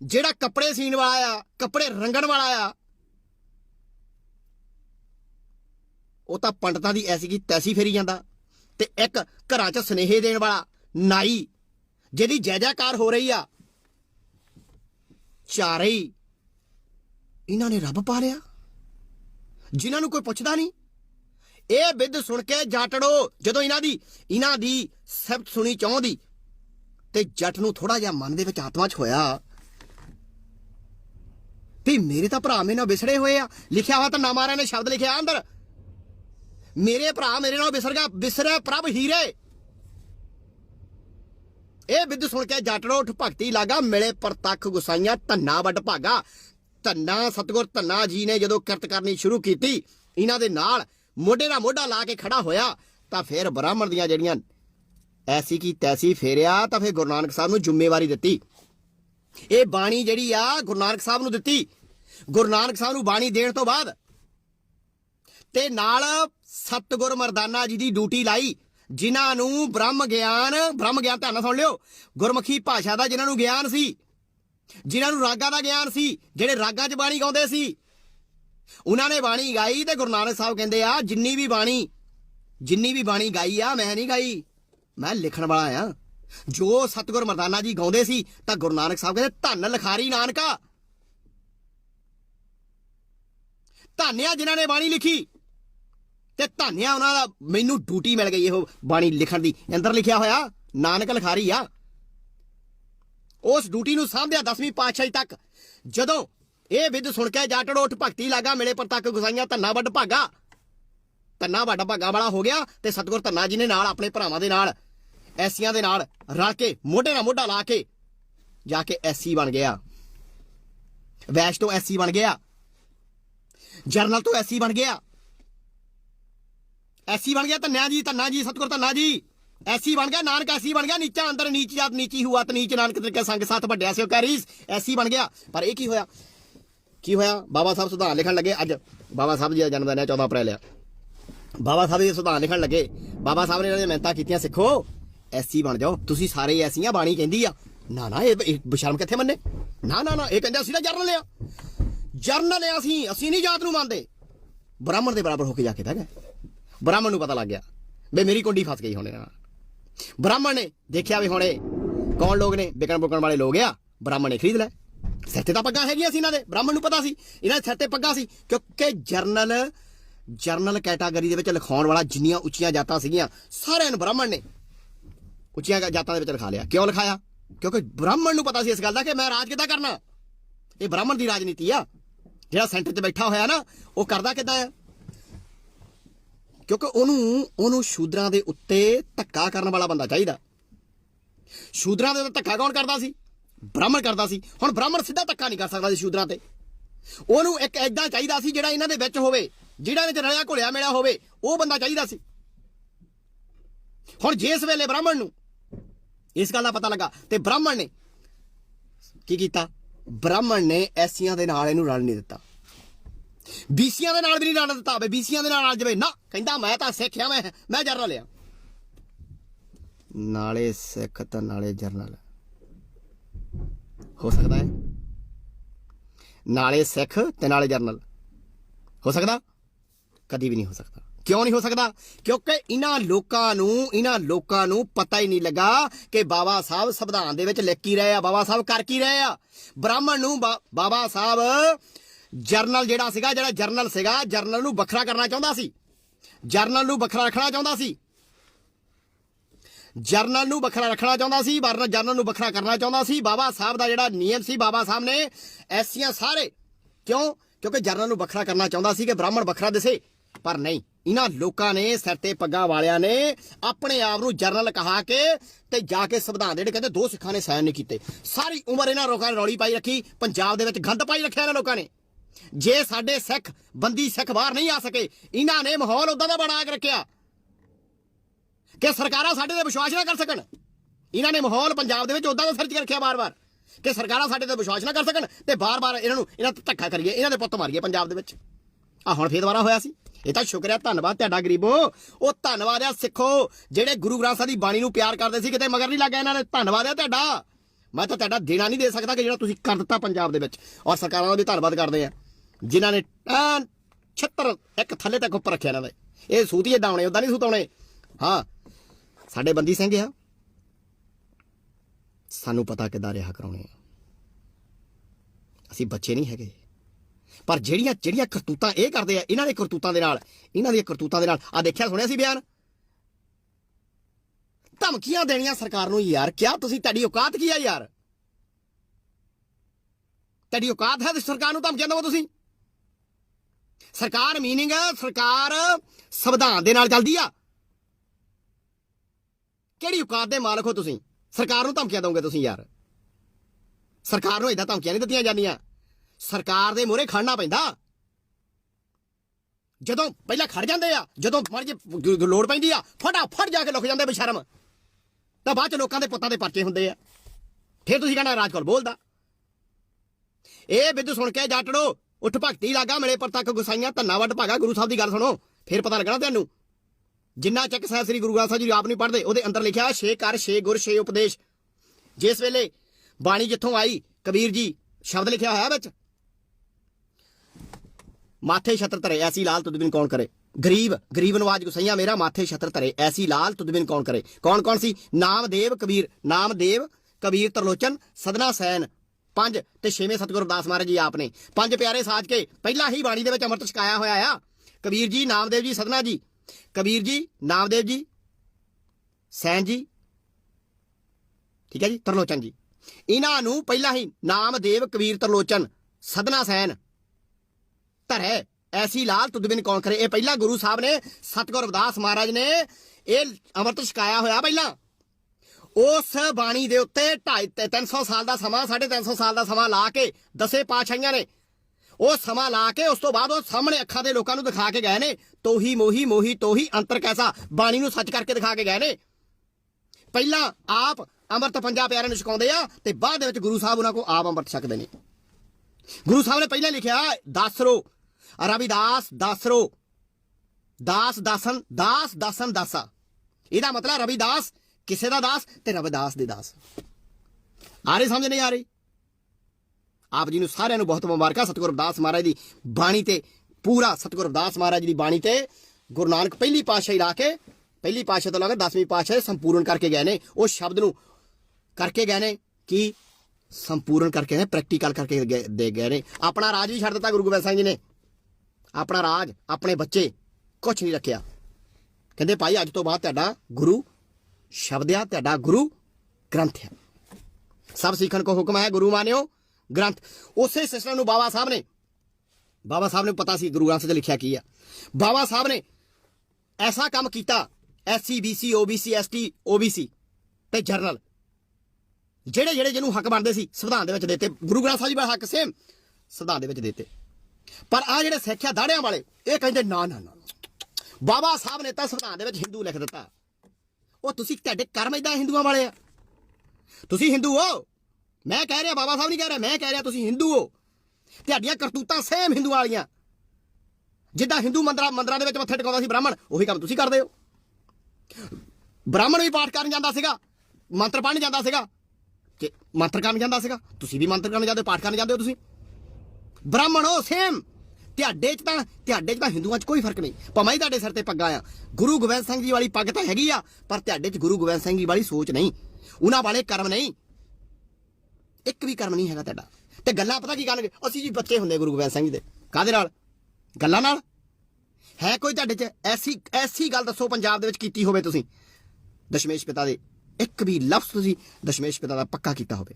ਜਿਹੜਾ ਕੱਪੜੇ ਸੀਣ ਵਾਲਾ ਆ, ਕੱਪੜੇ ਰੰਗਣ ਵਾਲਾ ਆ, ਉਹ ਤਾਂ ਪੰਡਤਾਂ ਦੀ ਐਸੀ ਕੀ ਤੈਸੀ ਫੇਰੀ ਜਾਂਦਾ। ਤੇ ਇੱਕ ਘਰਾਂ 'ਚ ਸਨੇਹੇ ਦੇਣ ਵਾਲਾ ਨਾਈ, ਜਿਹਦੀ ਜੈ ਜੈਕਾਰ ਹੋ ਰਹੀ ਆ ਚਾਰੇ ਹੀ। ਇਹਨਾਂ ਨੇ ਰੱਬ ਪਾ ਲਿਆ ਜਿਨ੍ਹਾਂ ਨੂੰ ਕੋਈ ਪੁੱਛਦਾ ਨਹੀਂ। ਇਹ ਵਿਦ ਸੁਣ ਕੇ ਜਾਟੜੋ ਜਦੋਂ ਇਹਨਾਂ ਦੀ ਇਹਨਾਂ ਦੀ ਸਬਤ ਸੁਣੀ ਚਾਹੁੰਦੀ, ਤੇ ਜੱਟ ਨੂੰ ਥੋੜਾ ਜਿਹਾ ਮਨ ਦੇ ਵਿੱਚ ਆਤਮਾ 'ਚ ਹੋਇਆ। ਵੀ ਮੇਰੇ ਤਾਂ ਭਰਾ ਮੇਰੇ ਨਾਲ ਵਿਸੜੇ ਹੋਏ ਆ। ਲਿਖਿਆ ਹੋਇਆ ਤਾਂ ਨਾਮਾਰਿਆਂ ਨੇ ਸ਼ਬਦ ਲਿਖਿਆ ਅੰਦਰ। ਮੇਰੇ ਭਰਾ ਮੇਰੇ ਨਾਲ ਵਿਸਰ ਗਿਆ ਵਿਸਰਿਆ ਪ੍ਰਭ ਹੀਰੇ। ਇਹ ਵਿਦ ਸੁਣ ਕੇ ਜੱਟੜੋ ਉੱਠ ਭਗਤੀ ਲਾਗਾ, ਮਿਲੇ ਪ੍ਰਤੱਖ ਗੁਸਾਈਆਂ, ਧੰਨਾ ਵੱਡ ਭਾਗਾ। ਧੰਨਾ, ਸਤਗੁਰ ਧੰਨਾ ਜੀ ਨੇ ਜਦੋਂ ਕਿਰਤ ਕਰਨੀ ਸ਼ੁਰੂ ਕੀਤੀ, ਇਹਨਾਂ ਦੇ ਨਾਲ ਮੋਢੇ ਨਾਲ ਮੋਢਾ ਲਾ ਕੇ ਖੜਾ ਹੋਇਆ, ਤਾਂ ਫਿਰ ਬ੍ਰਾਹਮਣ ਦੀਆਂ ਜਿਹੜੀਆਂ ਐਸੀ ਕੀ ਤੈਸੀ ਫੇਰਿਆ, ਤਾਂ ਫਿਰ ਗੁਰੂ ਨਾਨਕ ਸਾਹਿਬ ਨੂੰ ਜ਼ਿੰਮੇਵਾਰੀ ਦਿੱਤੀ। ਇਹ ਬਾਣੀ ਜਿਹੜੀ ਆ, ਗੁਰੂ ਨਾਨਕ ਸਾਹਿਬ ਨੂੰ ਦਿੱਤੀ। ਗੁਰੂ ਨਾਨਕ ਸਾਹਿਬ ਨੂੰ ਬਾਣੀ ਦੇਣ ਤੋਂ ਬਾਅਦ ਤੇ ਨਾਲ ਸਤਗੁਰ ਮਰਦਾਨਾ ਜੀ ਦੀ ਡਿਊਟੀ ਲਾਈ। ਜਿਨ੍ਹਾਂ ਨੂੰ ਬ੍ਰਹਮ ਗਿਆਨ ਬ੍ਰਹਮ ਗਿਆਨ ਧਿਆਨ ਨਾਲ ਸੁਣ ਲਿਓ। ਗੁਰਮੁਖੀ ਭਾਸ਼ਾ ਦਾ ਜਿਨ੍ਹਾਂ ਨੂੰ ਗਿਆਨ ਸੀ, ਜਿਨ੍ਹਾਂ ਨੂੰ ਰਾਗਾਂ ਦਾ ਗਿਆਨ ਸੀ, ਜਿਹੜੇ ਰਾਗਾਂ 'ਚ ਬਾਣੀ ਗਾਉਂਦੇ ਸੀ, ਉਹਨਾਂ ਨੇ ਬਾਣੀ ਗਾਈ ਤੇ ਗੁਰੂ ਨਾਨਕ ਸਾਹਿਬ ਕਹਿੰਦੇ ਆ, ਜਿੰਨੀ ਵੀ ਬਾਣੀ, ਜਿੰਨੀ ਵੀ ਬਾਣੀ ਗਾਈ ਆ, ਮੈਂ ਨਹੀਂ ਗਾਈ। ਮੈਂ ਲਿਖਣ ਵਾਲਾ ਆ। ਜੋ ਸਤਿਗੁਰ ਮਰਦਾਨਾ ਜੀ ਗਾਉਂਦੇ ਸੀ, ਤਾਂ ਗੁਰੂ ਨਾਨਕ ਸਾਹਿਬ ਕਹਿੰਦੇ, ਧੰਨ ਲਖਾਰੀ ਨਾਨਕਾ। ਧੰਨਿਆ ਜਿਨ੍ਹਾਂ ਨੇ ਬਾਣੀ ਲਿਖੀ। ਤੇ ਧੰਨਿਆ ਉਹਨਾਂ ਦਾ, ਮੈਨੂੰ ਡਿਊਟੀ ਮਿਲ ਗਈ ਇਹੋ ਬਾਣੀ ਲਿਖਣ ਦੀ। ਅੰਦਰ ਲਿਖਿਆ ਹੋਇਆ, ਨਾਨਕ ਲਖਾਰੀ ਆ। ਉਸ ਡਿਊਟੀ ਨੂੰ ਸਾਂਭਿਆ 10ਵੀਂ ਪਾਤਸ਼ਾਹੀ ਤੱਕ। ਜਦੋਂ ਇਹ ਵਿਦ ਸੁਣ ਕੇ ਜਾਟੜ ਉੱਠ ਭਗਤੀ ਲਾਗਾ, ਮਿਲੇ ਪਰ ਤੱਕ ਗੁਸਾਈਆਂ ਧੰਨਾ ਵੱਡ ਭਾਗਾ। ਧੰਨਾ ਵੱਡ ਭਾਗਾ ਵਾਲਾ ਹੋ ਗਿਆ ਤੇ ਸਤਿਗੁਰ ਧੰਨਾ ਜੀ ਨੇ ਨਾਲ ਆਪਣੇ ਭਰਾਵਾਂ ਦੇ ਨਾਲ, ਐਸੀਆਂ ਦੇ ਨਾਲ ਰਲ ਕੇ, ਮੋਢੇ ਨਾਲ ਮੋਢਾ ਲਾ ਕੇ ਜਾ ਕੇ ਐਸੀ ਬਣ ਗਿਆ। ਵੈਸ਼ ਤੋਂ ਐਸੀ ਬਣ ਗਿਆ। ਜਰਨਲ ਤੋਂ ਐਸੀ ਬਣ ਗਿਆ। ਐਸੀ ਬਣ ਗਿਆ ਧੰਨਿਆ ਜੀ, ਧੰਨਾ ਜੀ, ਸਤਿਗੁਰ ਧੰਨਾ ਜੀ। ਐਸੀ ਬਣ ਗਿਆ, ਨਾਨਕ ਐਸੀ ਬਣ ਗਿਆ, ਨੀਚਾ ਅੰਦਰ, ਨੀਚ ਜਾਤ, ਨੀਚੀ ਹੁਆ, ਤੇ ਨਾਨਕ ਤਰੀਕੇ ਸੰਗ ਸਾਥ ਵੱਡਿਆ ਸਿਓ ਕੈਰੀਸ ਐਸੀ ਬਣ ਗਿਆ। ਪਰ ਇਹ ਕੀ ਹੋਇਆ? ਕੀ ਹੋਇਆ? ਬਾਬਾ ਸਾਹਿਬ ਸੁਧਾਰ ਲਿਖਣ ਲੱਗੇ ਅੱਜ। ਬਾਬਾ ਸਾਹਿਬ ਜੀ ਦਾ ਜਨਮ ਦਿਨ ਹੈ 14 ਅਪ੍ਰੈਲ ਆ। ਬਾਬਾ ਸਾਹਿਬ ਜੀ ਸੁਧਾਰ ਲਿਖਣ ਲੱਗੇ। ਬਾਬਾ ਸਾਹਿਬ ਨੇ ਇਹਨਾਂ ਦੀਆਂ ਮਿਹਨਤਾਂ ਕੀਤੀਆਂ, ਸਿੱਖੋ। ਐਸੀ ਬਣ ਜਾਓ। ਤੁਸੀਂ ਸਾਰੇ ਐਸੀ ਆ ਬਾਣੀ ਕਹਿੰਦੀ ਆ। ਨਾ ਨਾ, ਇਹ ਇਹ ਬਸ਼ਰਮ ਕਿੱਥੇ ਮੰਨੇ? ਨਾ ਨਾ ਨਾ, ਇਹ ਕਹਿੰਦੇ ਅਸੀਂ ਤਾਂ ਜਰਨਲ ਆ। ਜਰਨਲ ਆ ਅਸੀਂ। ਅਸੀਂ ਨਹੀਂ ਜਾਤ ਨੂੰ ਮੰਨਦੇ। ਬ੍ਰਾਹਮਣ ਦੇ ਬਰਾਬਰ ਹੋ ਕੇ ਜਾ ਕੇ ਬਹਿ ਗਏ। ਬ੍ਰਾਹਮਣ ਨੂੰ ਪਤਾ ਲੱਗ ਗਿਆ ਬਈ ਮੇਰੀ ਕੁੰਡੀ ਫਸ ਗਈ ਹੁਣੇ ਇਹਨਾਂ ਨਾਲ। ਬ੍ਰਾਹਮਣ ਨੇ ਦੇਖਿਆ ਵੀ ਹੁਣੇ ਕੌਣ ਲੋਕ ਨੇ, ਵਿਕਣ ਬੁਕਣ ਵਾਲੇ ਲੋਕ ਆ, ਬ੍ਰਾਹਮਣ ਨੇ ਖਰੀਦ ਲੈ ਸਿਰ ਤੇ ਤਾਂ ਪੱਗਾਂ ਹੈਗੀਆਂ ਸੀ ਇਹਨਾਂ ਦੇ, ਬ੍ਰਾਹਮਣ ਨੂੰ ਪਤਾ ਸੀ, ਇਹਨਾਂ ਦੇ ਸਿਰ ਤੇ ਪੱਗਾਂ ਸੀ, ਕਿਉਂਕਿ ਜਰਨਲ ਜਰਨਲ ਕੈਟਾਗਰੀ ਦੇ ਵਿੱਚ ਲਿਖਾਉਣ ਵਾਲਾ ਜਿੰਨੀਆਂ ਉੱਚੀਆਂ ਜਾਤਾਂ ਸੀਗੀਆਂ, ਸਾਰਿਆਂ ਨੂੰ ਬ੍ਰਾਹਮਣ ਨੇ। ਉੱਚੀਆਂ ਜਾਤਾਂ ਦੇ ਵਿੱਚ ਲਿਖਾ ਲਿਆ। ਕਿਉਂ ਲਿਖਾਇਆ? ਕਿਉਂਕਿ ਬ੍ਰਾਹਮਣ ਨੂੰ ਪਤਾ ਸੀ ਇਸ ਗੱਲ ਦਾ ਕਿ ਮੈਂ ਰਾਜ ਕਿੱਦਾਂ ਕਰਨਾ। ਇਹ ਬ੍ਰਾਹਮਣ ਦੀ ਰਾਜਨੀਤੀ ਆ। ਜਿਹੜਾ ਸੈਂਟਰ 'ਚ ਬੈਠਾ ਹੋਇਆ ਨਾ, ਉਹ ਕਰਦਾ ਕਿੱਦਾਂ ਆ? ਕਿਉਂਕਿ ਉਹਨੂੰ ਉਹਨੂੰ ਸ਼ੂਦਰਾਂ ਦੇ ਉੱਤੇ ਧੱਕਾ ਕਰਨ ਵਾਲਾ ਬੰਦਾ ਚਾਹੀਦਾ। ਸ਼ੂਦਰਾਂ ਦੇ ਉੱਤੇ ਧੱਕਾ ਕੌਣ ਕਰਦਾ ਸੀ? ਬ੍ਰਾਹਮਣ ਕਰਦਾ ਸੀ। ਹੁਣ ਬ੍ਰਾਹਮਣ ਸਿੱਧਾ ਧੱਕਾ ਨਹੀਂ ਕਰ ਸਕਦਾ ਸੀ ਸ਼ੂਦਰਾਂ ਤੇ। ਉਹਨੂੰ ਇੱਕ ਐਦਾਂ ਚਾਹੀਦਾ ਸੀ ਜਿਹੜਾ ਇਹਨਾਂ ਦੇ ਵਿੱਚ ਹੋਵੇ ਜਿਹੜਾ ਇਹਨਾਂ 'ਚ ਰਲਿਆ ਘੁਲਿਆ ਮਿਲਿਆ ਹੋਵੇ, ਉਹ ਬੰਦਾ ਚਾਹੀਦਾ ਸੀ। ਹੁਣ ਜਿਸ ਵੇਲੇ ਬ੍ਰਾਹਮਣ ਨੂੰ ਇਸ ਗੱਲ ਦਾ ਪਤਾ ਲੱਗਾ ਤੇ ਬ੍ਰਾਹਮਣ ਨੇ ਕੀ ਕੀਤਾ? ਬ੍ਰਾਹਮਣ ਨੇ ਐਸੀਆਂ ਦੇ ਨਾਲ ਇਹਨੂੰ ਰਲ ਨਹੀਂ ਦਿੱਤਾ। ਬੀਸੀਆਂ ਦੇ ਨਾਲ ਵੀ ਨਹੀਂ ਰਲ ਦਿੱਤਾ ਬਈ, ਬੀਸੀਆਂ ਦੇ ਨਾਲ ਰਲ ਜਵੇ ਨਾ, ਕਹਿੰਦਾ ਮੈਂ ਤਾਂ ਸਿੱਖਿਆ ਮੈਂ ਮੈਂ ਜਰਨਲ ਆ। ਨਾਲੇ ਸਿੱਖ ਤਾਂ ਨਾਲੇ ਜਰਨਲ। ਹੋ ਸਕਦਾ ਹੈ? ਨਾਲੇ ਸਿੱਖ ਤੇ ਨਾਲੇ ਜਰਨਲ। ਹੋ ਸਕਦਾ? ਕਦੀ ਵੀ ਨਹੀਂ ਹੋ ਸਕਦਾ। ਕਿਉਂ ਨਹੀਂ ਹੋ ਸਕਦਾ? ਕਿਉਂਕਿ ਇਹਨਾਂ ਲੋਕਾਂ ਨੂੰ, ਇਹਨਾਂ ਲੋਕਾਂ ਨੂੰ ਪਤਾ ਹੀ ਨਹੀਂ ਲੱਗਾ ਕਿ ਬਾਬਾ ਸਾਹਿਬ ਸੰਵਿਧਾਨ ਦੇ ਵਿੱਚ ਲਿਖ ਕੀ ਰਹੇ ਆ, ਬਾਬਾ ਸਾਹਿਬ ਕਰ ਕੀ ਰਹੇ ਆ। ਬ੍ਰਾਹਮਣ ਨੂੰ ਬਾਬਾ ਸਾਹਿਬ ਜਰਨਲ ਜਿਹੜਾ ਸੀਗਾ, ਜਿਹੜਾ ਜਰਨਲ ਸੀਗਾ, ਜਰਨਲ ਨੂੰ ਵੱਖਰਾ ਕਰਨਾ ਚਾਹੁੰਦਾ ਸੀ। ਜਰਨਲ ਨੂੰ ਵੱਖਰਾ ਰੱਖਣਾ ਚਾਹੁੰਦਾ ਸੀ। ਜਰਨਲ ਨੂੰ ਵੱਖਰਾ ਰੱਖਣਾ ਚਾਹੁੰਦਾ ਸੀ, ਵਰਨਾ ਜਰਨਲ ਨੂੰ ਵੱਖਰਾ ਕਰਨਾ ਚਾਹੁੰਦਾ ਸੀ। ਬਾਬਾ ਸਾਹਿਬ ਦਾ ਜਿਹੜਾ ਨਿਯਮ ਸੀ, ਬਾਬਾ ਸਾਹਿਬ ਨੇ ਐਸੀਆਂ ਸਾਰੇ, ਕਿਉਂ? ਕਿਉਂਕਿ ਜਰਨਲ ਨੂੰ ਵੱਖਰਾ ਕਰਨਾ ਚਾਹੁੰਦਾ ਸੀ ਕਿ ਬ੍ਰਾਹਮਣ ਵੱਖਰਾ ਦਿਸੇ। ਪਰ ਨਹੀਂ, ਇਹਨਾਂ ਲੋਕਾਂ ਨੇ ਸਿਰ ਤੇ ਪੱਗਾਂ ਵਾਲਿਆਂ ਨੇ ਆਪਣੇ ਆਪ ਨੂੰ ਜਰਨਲ ਕਹਾ ਕੇ ਤੇ ਜਾ ਕੇ ਸੰਵਿਧਾਨ ਦੇ ਜਿਹੜੇ ਕਹਿੰਦੇ ਦੋ ਸਿੱਖਾਂ ਨੇ ਸਾਈਨ ਨਹੀਂ ਕੀਤੇ। ਸਾਰੀ ਉਮਰ ਇਹਨਾਂ ਲੋਕਾਂ ਨੇ ਰੌਲੀ ਪਾਈ ਰੱਖੀ, ਪੰਜਾਬ ਦੇ ਵਿੱਚ ਗੰਦ ਪਾਈ ਰੱਖਿਆ ਇਹਨਾਂ ਲੋਕਾਂ ਨੇ। ਜੇ ਸਾਡੇ ਸਿੱਖ ਬੰਦੀ ਸਿੱਖ ਬਾਹਰ ਨਹੀਂ ਆ ਸਕੇ, ਇਹਨਾਂ ਨੇ ਮਾਹੌਲ ਉਦਾਂ ਦਾ ਬਣਾ ਕੇ ਰੱਖਿਆ ਕਿ ਸਰਕਾਰਾਂ ਸਾਡੇ ਤੇ ਵਿਸ਼ਵਾਸ ਨਾ ਕਰ ਸਕਣ। ਇਹਨਾਂ ਨੇ ਮਾਹੌਲ ਪੰਜਾਬ ਦੇ ਵਿੱਚ ਉਦਾਂ ਦਾ ਸਰਚ ਰੱਖਿਆ ਬਾਰ-ਬਾਰ ਕਿ ਸਰਕਾਰਾਂ ਸਾਡੇ ਤੇ ਵਿਸ਼ਵਾਸ ਨਾ ਕਰ ਸਕਣ ਤੇ ਬਾਰ-ਬਾਰ ਇਹਨਾਂ ਨੂੰ ਇਹਨਾਂ ਤੇ ਧੱਕਾ ਕਰੀਏ, ਇਹਨਾਂ ਦੇ ਪੁੱਤ ਮਾਰੀਏ ਪੰਜਾਬ ਦੇ ਵਿੱਚ। ਆ ਹੁਣ ਫੇਰ ਦੁਬਾਰਾ ਹੋਇਆ ਸੀ। ਇਹ ਤਾਂ ਸ਼ੁਕਰ ਹੈ, ਧੰਨਵਾਦ ਤੁਹਾਡਾ ਗਰੀਬੋ। ਉਹ ਧੰਨਵਾਦ ਆ ਸਿੱਖੋ, ਜਿਹੜੇ ਗੁਰੂ ਗ੍ਰੰਥ ਸਾਹਿਬ ਦੀ ਬਾਣੀ ਨੂੰ ਪਿਆਰ ਕਰਦੇ ਸੀ, ਕਿਤੇ ਮਗਰ ਨਹੀਂ ਲੱਗਾ ਇਹਨਾਂ ਨੇ ਧੰਨਵਾਦ ਹੈ ਤੁਹਾਡਾ। ਮੈਂ ਤਾਂ ਤੁਹਾਡਾ ਦੇਣਾ ਨਹੀਂ ਦੇ ਸਕਦਾ ਕਿ ਜਿਹੜਾ ਤੁਸੀਂ ਕਰ ਦਿੱਤਾ ਪੰਜਾਬ ਦੇ ਵਿੱਚ। ਔਰ ਸਰਕਾਰਾਂ ਦਾ ਵੀ ਧੰਨਵਾਦ ਕਰਦੇ ਆ ਜਿਨ੍ਹਾਂ ਨੇ ਐਨ 76 ਇੱਕ ਥੱਲੇ ਤੱਕ ਉੱਪਰ ਰੱਖਿਆ ਇਹਨਾਂ ਦੇ ਇਹ ਸੂਤੀਏ ਦਾਉਣੇ ਉਦਾਂ ਨਹੀਂ ਸੂਤਾਉਣੇ। ਹਾਂ, ਸਾਡੇ ਬੰਦੀ ਸਿੰਘ ਆ। ਸਾਨੂੰ ਪਤਾ ਕਿੱਦਾਂ ਰਿਹਾ ਕਰਾਉਣੇ ਆ। ਅਸੀਂ ਬੱਚੇ ਨਹੀਂ ਹੈਗੇ। ਪਰ ਜਿਹੜੀਆਂ ਜਿਹੜੀਆਂ ਕਰਤੂਤਾਂ ਇਹ ਕਰਦੇ ਆ, ਇਹਨਾਂ ਦੇ ਕਰਤੂਤਾਂ ਦੇ ਨਾਲ, ਇਹਨਾਂ ਦੀਆਂ ਕਰਤੂਤਾਂ ਦੇ ਨਾਲ ਆ ਦੇਖਿਆ, ਸੁਣਿਆ ਸੀ ਬਿਆਨ? ਧਮਕੀਆਂ ਦੇਣੀਆਂ ਸਰਕਾਰ ਨੂੰ, ਯਾਰ, ਕਿਆ ਤੁਸੀਂ ਤੁਹਾਡੀ ਔਕਾਤ ਕੀ ਆ, ਯਾਰ? ਤੁਹਾਡੀ ਔਕਾਤ ਹੈ ਸਰਕਾਰ ਨੂੰ ਧਮਕੀਆਂ ਦਿਓ ਤੁਸੀਂ। ਸਰਕਾਰ ਮੀਨਿੰਗ ਸਰਕਾਰ ਸੰਵਿਧਾਨ ਦੇ ਨਾਲ ਚੱਲਦੀ ਆ। ਕਿਹੜੀ ਔਕਾਤ ਦੇ ਮਾਲਕ ਹੋ ਤੁਸੀਂ? ਸਰਕਾਰ ਨੂੰ ਧਮਕੀਆਂ ਦੋਗੇ ਤੁਸੀਂ ਯਾਰ। ਸਰਕਾਰ ਨੂੰ ਇਦਾਂ ਧਮਕੀਆਂ ਨਹੀਂ ਦਿੱਤੀਆਂ ਜਾਂਦੀਆਂ। ਸਰਕਾਰ ਦੇ ਮੂਹਰੇ ਖੜਨਾ ਪੈਂਦਾ। ਜਦੋਂ ਪਹਿਲਾਂ ਖੜ ਜਾਂਦੇ ਆ, ਜਦੋਂ ਮਰ ਜੇ ਲੋੜ ਪੈਂਦੀ ਆ, ਫਟਾਫਟ ਜਾ ਕੇ ਲੁਕ ਜਾਂਦੇ ਬਸ਼ਰਮ। ਤਾਂ ਬਾਅਦ ਚ ਲੋਕਾਂ ਦੇ ਪੁੱਤਾਂ ਦੇ ਪਰਚੇ ਹੁੰਦੇ ਆ। ਫਿਰ ਤੁਸੀਂ ਕਹਿੰਦਾ ਰਾਜਕੋਲ ਬੋਲਦਾ। ਇਹ ਬਿੱਦੂ ਸੁਣ ਕੇ ਜੱਟੜੋ ਉੱਠ ਭਗਤੀ ਲਾਗਾ, ਮਿਲੇ ਪਰ ਤੱਕ ਗੁਸਾਈਆਂ ਧੰਨਾ ਵੱਡ ਭਾਗਾ। ਗੁਰੂ ਸਾਹਿਬ ਦੀ ਗੱਲ ਸੁਣੋ, ਫਿਰ ਪਤਾ ਲੱਗਣਾ ਤੈਨੂੰ। ਜਿੰਨਾ ਚੱਕ ਸਾਹਿਬ ਸ੍ਰੀ ਗੁਰੂ ਗ੍ਰੰਥ ਸਾਹਿਬ ਜੀ ਆਪ ਨਹੀਂ ਪੜ੍ਹਦੇ, ਉਹਦੇ ਅੰਦਰ ਲਿਖਿਆ, ਛੇ ਕਰ, ਛੇ ਗੁਰ, ਛੇ ਉਪਦੇਸ਼। ਜਿਸ ਵੇਲੇ ਬਾਣੀ ਜਿੱਥੋਂ ਆਈ, ਕਬੀਰ ਜੀ, ਸ਼ਬਦ ਲਿਖਿਆ ਹੋਇਆ ਵਿੱਚ। ਮਾਥੇ ਛਤਰ ਧਰੇ, ਐਸੀ ਲਾਲ ਤੁਧ ਕੌਣ ਕਰੇ? ਗਰੀਬ ਗਰੀਬ ਨਵਾਜ ਗੁਸਈਆ ਮੇਰਾ, ਮਾਥੇ ਛਤਰ ਧਰੇ, ਐਸੀ ਲਾਲ ਤੁਤਬਿਨ ਕੌਣ ਕਰੇ? ਕੌਣ ਕੌਣ ਸੀ? ਨਾਮਦੇਵ ਕਬੀਰ ਨਾਮਦੇਵ ਕਬੀਰ ਤਰਲੋਚਨ, ਸਦਨਾ ਸੈਨ। ਪੰਜ ਤੇ ਛੇਵੇਂ ਸਤਿਗੁਰੂ ਅਰਦਾਸ ਮਹਾਰਾਜ ਜੀ ਆਪ ਨੇ ਪੰਜ ਪਿਆਰੇ ਸਾਜ ਕੇ ਪਹਿਲਾਂ ਹੀ ਬਾਣੀ ਦੇ ਵਿੱਚ ਅੰਮ੍ਰਿਤ ਛਕਾਇਆ ਹੋਇਆ ਆ। ਕਬੀਰ ਜੀ, ਨਾਮਦੇਵ ਜੀ, ਸਦਨਾ ਜੀ। ਕਬੀਰ ਜੀ, ਨਾਮਦੇਵ ਜੀ, ਸੈਨ ਜੀ। ਠੀਕ ਹੈ ਜੀ, ਤਰਲੋਚਨ ਜੀ। ਇਹਨਾਂ ਨੂੰ ਪਹਿਲਾਂ ਹੀ ਨਾਮਦੇਵ ਕਬੀਰ ਤਰਲੋਚਨ, ਸਦਨਾ ਸੈਨ, ਧਰੈ, ਐਸੀ ਲਾਲ ਤੁਧ ਬਿਨ ਕੌਣ ਕਰੇ। ਇਹ ਪਹਿਲਾਂ ਗੁਰੂ ਸਾਹਿਬ ਨੇ, ਸਤਿਗੁਰ ਅਵਦਾਸ ਮਹਾਰਾਜ ਨੇ ਇਹ ਅੰਮ੍ਰਿਤ ਛਕਾਇਆ ਹੋਇਆ ਪਹਿਲਾਂ। ਉਸ ਬਾਣੀ ਦੇ ਉੱਤੇ 2.5 300 ਸਾਲ ਦਾ ਸਮਾਂ 350 ਸਾਲ ਦਾ ਸਮਾਂ ਲਾ ਕੇ ਦਸੇ ਪਾਤਸ਼ਾਹੀਆਂ ਨੇ। ਉਹ ਸਮਾਂ ਲਾ ਕੇ ਉਸ ਤੋਂ ਬਾਅਦ ਉਹ ਸਾਹਮਣੇ ਅੱਖਾਂ ਦੇ ਲੋਕਾਂ ਨੂੰ ਦਿਖਾ ਕੇ ਗਏ ਨੇ, ਤੋਹੀ, ਮੋਹੀ ਮੋਹੀ, ਤੋਹੀ, ਅੰਤਰ ਕੈਸਾ, ਬਾਣੀ ਨੂੰ ਸੱਚ ਕਰਕੇ ਦਿਖਾ ਕੇ ਗਏ ਨੇ। ਪਹਿਲਾਂ ਆਪ ਅੰਮ੍ਰਿਤ ਪੰਜਾ ਪਿਆਰਿਆਂ ਨੂੰ ਛਕਾਉਂਦੇ ਆ ਤੇ ਬਾਅਦ ਦੇ ਵਿੱਚ ਗੁਰੂ ਸਾਹਿਬ ਉਹਨਾਂ ਕੋ ਆਪ ਅੰਮ੍ਰਿਤ ਛਕਦੇ ਨੇ। ਗੁਰੂ ਸਾਹਿਬ ਨੇ ਪਹਿਲਾਂ ਲਿਖਿਆ ਦਾਸਰੋ ਰਵਿਦਾਸ ਦਾਸਰੋ ਦਾਸ ਦਾਸਨ ਦਾਸ ਦਾਸਨ ਦਾਸਾ। ਇਹਦਾ ਮਤਲਬ ਰਵਿਦਾਸ ਕਿਸੇ ਦਾ ਦਾਸ ਤੇ ਰਵਿਦਾਸ ਦੇ ਦਾਸ। ਆ ਰਹੀ ਸਮਝ ਨਹੀਂ ਆ ਰਹੀ? ਆਪ ਜੀ ਨੂੰ ਸਾਰਿਆਂ ਨੂੰ ਬਹੁਤ ਮੁਬਾਰਕਾਂ। ਸਤਿਗੁਰੂ ਰਵਿਦਾਸ ਮਹਾਰਾਜ ਦੀ ਬਾਣੀ ਤੇ ਪੂਰਾ ਸਤਿਗੁਰੂ ਰਵਿਦਾਸ ਮਹਾਰਾਜ ਦੀ ਬਾਣੀ ਤੇ ਗੁਰੂ ਨਾਨਕ ਪਹਿਲੀ ਪਾਤਸ਼ਾਹੀ ਲਾ ਕੇ ਪਹਿਲੀ ਪਾਤਸ਼ਾਹ ਤੋਂ ਲਾ ਕੇ 10ਵੀਂ ਪਾਤਸ਼ਾਹੀ ਸੰਪੂਰਨ ਕਰਕੇ ਗਏ ਨੇ। ਉਹ ਸ਼ਬਦ ਨੂੰ ਕਰਕੇ ਗਏ ਨੇ ਕਿ ਸੰਪੂਰਨ ਕਰਕੇ ਨੇ ਪ੍ਰੈਕਟੀਕਲ ਕਰਕੇ ਗਏ- ਦੇ ਗਏ ਨੇ। ਆਪਣਾ ਰਾਜ ਵੀ ਛੱਡ ਦਿੱਤਾ ਗੁਰੂ ਗੋਬਿੰਦ ਸਿੰਘ ਜੀ ਨੇ। ਆਪਣਾ ਰਾਜ, ਆਪਣੇ ਬੱਚੇ ਕੁਝ ਨਹੀਂ ਰੱਖਿਆ। ਕਹਿੰਦੇ, ਭਾਈ, ਅੱਜ ਤੋਂ ਬਾਅਦ ਤੁਹਾਡਾ ਗੁਰੂ ਸ਼ਬਦ ਆ ਤੁਹਾਡਾ ਗੁਰੂ ਗ੍ਰੰਥ ਹੈ। ਸਭ ਸਿੱਖਣ ਕੋ ਹੁਕਮ ਹੈ ਗੁਰੂ ਮਾਨਿਓ ਗ੍ਰੰਥ। ਉਸੇ ਸਿਸਟਮ ਨੂੰ ਬਾਬਾ ਸਾਹਿਬ ਨੇ ਬਾਬਾ ਸਾਹਿਬ ਨੂੰ ਪਤਾ ਸੀ, ਗੁਰੂ ਗ੍ਰੰਥ 'ਚ ਲਿਖਿਆ ਕੀ ਆ ਬਾਬਾ ਸਾਹਿਬ ਨੇ ਐਸਾ ਕੰਮ ਕੀਤਾ SC BC OBC ST OBC ਤੇ ਜਰਨਲ। ਜਿਹੜੇ ਜਿਹੜੇ ਜਿਹਨੂੰ ਹੱਕ ਬਣਦੇ ਸੀ, ਸੰਵਿਧਾਨ ਦੇ ਵਿੱਚ ਦਿੱਤੇ। ਗੁਰੂ ਗ੍ਰੰਥ ਸਾਹਿਬ ਜੀ ਦਾ ਹੱਕ ਸੇਮ, ਸੰਵਿਧਾਨ ਦੇ ਵਿੱਚ ਦਿੱਤੇ। ਪਰ ਆ ਜਿਹੜੇ ਸਿੱਖਿਆ ਦਾੜਿਆਂ ਵਾਲੇ, ਇਹ ਕਹਿੰਦੇ ਨਾ ਨਾ ਨਾ। ਬਾਬਾ ਸਾਹਿਬ ਨੇ ਤਾਂ ਸੰਵਿਧਾਨ ਦੇ ਵਿੱਚ ਹਿੰਦੂ ਲਿਖ ਦਿੱਤਾ। ਉਹ ਤੁਸੀਂ ਤੁਹਾਡੇ ਕਰਮ ਇਦਾਂ ਹਿੰਦੂਆਂ ਵਾਲੇ ਆ। ਤੁਸੀਂ ਹਿੰਦੂ ਹੋ। ਮੈਂ ਕਹਿ ਰਿਹਾ ਬਾਬਾ ਸਾਹਿਬ ਨਹੀਂ ਕਹਿ ਰਿਹਾ ਮੈਂ ਕਹਿ ਰਿਹਾ ਤੁਸੀਂ ਹਿੰਦੂ ਹੋ। ਤੁਹਾਡੀਆਂ ਕਰਤੂਤਾਂ ਸੇਮ ਹਿੰਦੂ ਵਾਲੀਆਂ। ਜਿੱਦਾਂ ਹਿੰਦੂ ਮੰਦਰਾਂ ਮੰਦਰਾਂ ਦੇ ਵਿੱਚ ਮੱਥੇ ਟਿਕਾਉਂਦਾ ਸੀ ਬ੍ਰਾਹਮਣ ਉਹੀ ਕੰਮ ਤੁਸੀਂ ਕਰਦੇ ਹੋ। ਬ੍ਰਾਹਮਣ ਵੀ ਪਾਠ ਕਰਨ ਜਾਂਦਾ ਸੀਗਾ ਮੰਤਰ ਪੜ੍ਹਨ ਜਾਂਦਾ ਸੀਗਾ ਕਿ ਮੰਤਰ ਕਰਨ ਜਾਂਦਾ ਸੀਗਾ। ਤੁਸੀਂ ਵੀ ਮੰਤਰ ਕਰਨ ਜਾਂਦੇ ਹੋ, ਪਾਠ ਕਰਨ ਜਾਂਦੇ ਹੋ ਤੁਸੀਂ। ਬ੍ਰਾਹਮਣ ਹੋ ਸੇਮ ਤੁਹਾਡੇ ਚ ਤਾਂ, ਤੁਹਾਡੇ ਚ ਤਾਂ ਹਿੰਦੂਆਂ ਚ ਕੋਈ ਫ਼ਰਕ ਨਹੀਂ। ਭਾਵੇਂ ਹੀ ਤੁਹਾਡੇ ਸਿਰ ਤੇ ਪੱਗਾਂ ਆ ਗੁਰੂ ਗੋਬਿੰਦ ਸਿੰਘ ਜੀ ਵਾਲੀ ਪੱਗ ਤਾਂ ਹੈਗੀ ਆ, ਪਰ ਤੁਹਾਡੇ ਚ ਗੁਰੂ ਗੋਬਿੰਦ ਸਿੰਘ ਜੀ ਵਾਲੀ ਸੋਚ ਨਹੀਂ। ਉਹਨਾਂ ਵਾਲੇ ਕਰਮ ਨਹੀਂ। ਇੱਕ ਵੀ ਕਰਮ ਨਹੀਂ ਹੈਗਾ ਤੁਹਾਡਾ। ਤੇ ਗੱਲਾਂ ਪਤਾ ਕੀ ਕਰਨਗੇ? ਅਸੀਂ ਜੀ ਬੱਚੇ ਹੁੰਦੇ ਗੁਰੂ ਗੋਬਿੰਦ ਸਿੰਘ ਜੀ ਦੇ। ਕਾਹਦੇ ਨਾਲ? ਗੱਲਾਂ ਨਾਲ? ਹੈ ਕੋਈ ਤੁਹਾਡੇ ਚ ਐਸੀ ਐਸੀ ਗੱਲ ਦੱਸੋ ਪੰਜਾਬ ਦੇ ਵਿੱਚ ਕੀਤੀ ਹੋਵੇ ਤੁਸੀਂ? ਦਸ਼ਮੇਸ਼ ਪਿਤਾ ਦੇ। ਇੱਕ ਵੀ ਲਫ਼ਜ਼ ਤੁਸੀਂ ਦਸ਼ਮੇਸ਼ ਪਿਤਾ ਦਾ ਪੱਕਾ ਕੀਤਾ ਹੋਵੇ।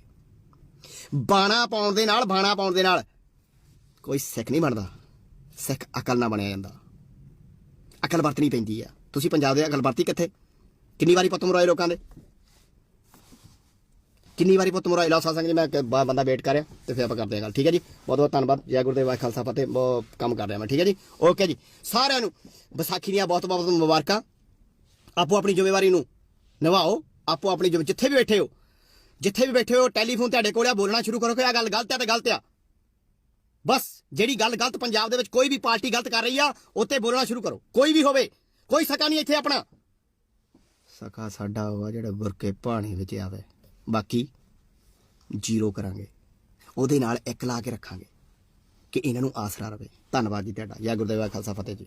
ਬਾਣਾ ਪਾਉਣ ਦੇ ਨਾਲ, ਬਾਣਾ ਪਾਉਣ ਦੇ ਨਾਲ ਕੋਈ ਸਿੱਖ ਨਹੀਂ ਬਣਦਾ। ਸਿੱਖ ਅਕਲ ਨਾਲ ਬਣਿਆ ਜਾਂਦਾ। ਅਕਲ ਵਰਤਣੀ ਪੈਂਦੀ ਆ। ਤੁਸੀਂ ਪੰਜਾਬ ਦੇ ਅਕਲ ਵਰਤੀ ਕਿੱਥੇ? ਕਿੰਨੀ ਵਾਰੀ ਪੁੱਤ ਮਰਾਏ ਲੋਕਾਂ ਦੇ? ਕਿੰਨੀ ਵਾਰੀ ਪੁੱਤ ਮਰਾਏ? ਲਾਸਾ ਸਿੰਘ ਜੀ, ਮੈਂ ਕਿ ਬੰਦਾ ਵੇਟ ਕਰ ਰਿਹਾ ਤੇ ਫਿਰ ਆਪਾਂ ਕਰਦੇ ਹਾਂ ਗੱਲ। ਠੀਕ ਹੈ ਜੀ? ਬਹੁਤ ਬਹੁਤ ਧੰਨਵਾਦ। ਜੈ ਗੁਰਦੇਵ ਵਾਹਿ ਖਾਲਸਾ ਫਤਿਹ। ਬਹੁਤ ਕੰਮ ਕਰ ਰਿਹਾ ਮੈਂ। ਠੀਕ ਹੈ ਜੀ? ਓਕੇ ਜੀ। ਸਾਰਿਆਂ ਨੂੰ ਵਿਸਾਖੀ ਦੀਆਂ ਬਹੁਤ ਬਹੁਤ ਮੁਬਾਰਕਾਂ। ਆਪੋ ਆਪਣੀ ਜ਼ਿੰਮੇਵਾਰੀ ਨੂੰ ਨਿਭਾਓ। ਆਪੋ ਆਪਣੀ ਜ਼ਿੰਮੇ ਜਿੱਥੇ ਵੀ ਬੈਠੇ ਹੋ। ਜਿੱਥੇ ਵੀ ਬੈਠੇ ਹੋ, ਟੈਲੀਫੋਨ ਤੁਹਾਡੇ ਕੋਲ ਆ, ਬੋਲਣਾ ਸ਼ੁਰੂ ਕਰੋ ਕਿ ਆ ਗੱਲ ਗਲਤ ਹੈ ਤੇ ਗਲਤ ਆ। ਬਸ ਜਿਹੜੀ ਗੱਲ ਗਲਤ ਪੰਜਾਬ ਦੇ ਵਿੱਚ ਕੋਈ ਵੀ ਪਾਰਟੀ ਗਲਤ ਕਰ ਰਹੀ ਆ ਉੱਤੇ ਬੋਲਣਾ ਸ਼ੁਰੂ ਕਰੋ। ਕੋਈ ਵੀ ਹੋਵੇ, ਕੋਈ ਸਕਾ ਨਹੀਂ ਇੱਥੇ ਆਪਣਾ। ਸਕਾ ਸਾਡਾ ਉਹ ਆ ਜਿਹੜਾ ਬੁਰਕੇ ਪਾਣੀ ਵਿੱਚ ਆਵੇ। ਬਾਕੀ ਜ਼ੀਰੋ ਕਰਾਂਗੇ। ਉਹਦੇ ਨਾਲ ਇੱਕ ਲਾ ਕੇ ਰੱਖਾਂਗੇ ਕਿ ਇਹਨਾਂ ਨੂੰ ਆਸਰਾ ਰਵੇ। ਧੰਨਵਾਦ ਜੀ ਤੁਹਾਡਾ। ਜੈ ਗੁਰਦੇਵ ਖਾਲਸਾ, ਫਤਿਹ ਜੀ।